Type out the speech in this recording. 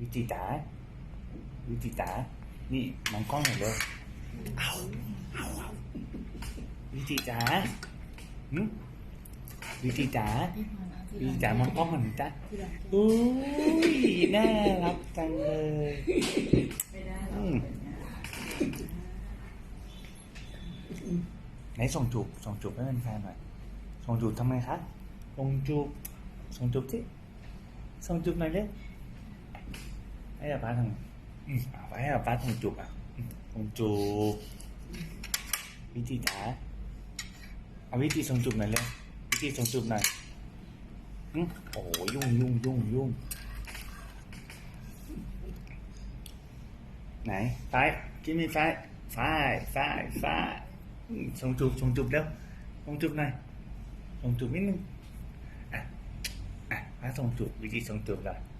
วิจิจ๋าวิจิจ๋านี่มองกล้องหน่อยเร็วเอาเอาเอาวิจิจ๋าหึวิจิจ๋าวิจิจ๋ามองกล้องหน่อยจ้ะอุ้ยน่ารักจังเลยอืมไหนส่งจูบส่งจูบให้แฟนๆหน่อยส่งจูบทำไมคะส่งจูบส่งจูบสิส่งจูบหน่อยเร็ว ให้อาป้าทำอืมเอาไปให้อาป้าทำจุกอะอืมทำจุกวิธีจ๋าเอาวิธีส่งจุกหน่อยเร็ววิธีส่งจุกหน่อยอืมโอ้ยุ่งยุ่งยุ่งยุ่งไหนไฟกินมีไฟไฟไฟไฟอืมส่งจุกส่งจุกเร็วส่งจุกหน่อยส่งจุกนิดนึงอะอะป้าส่งจุกวิธีส่งจุกหน่อย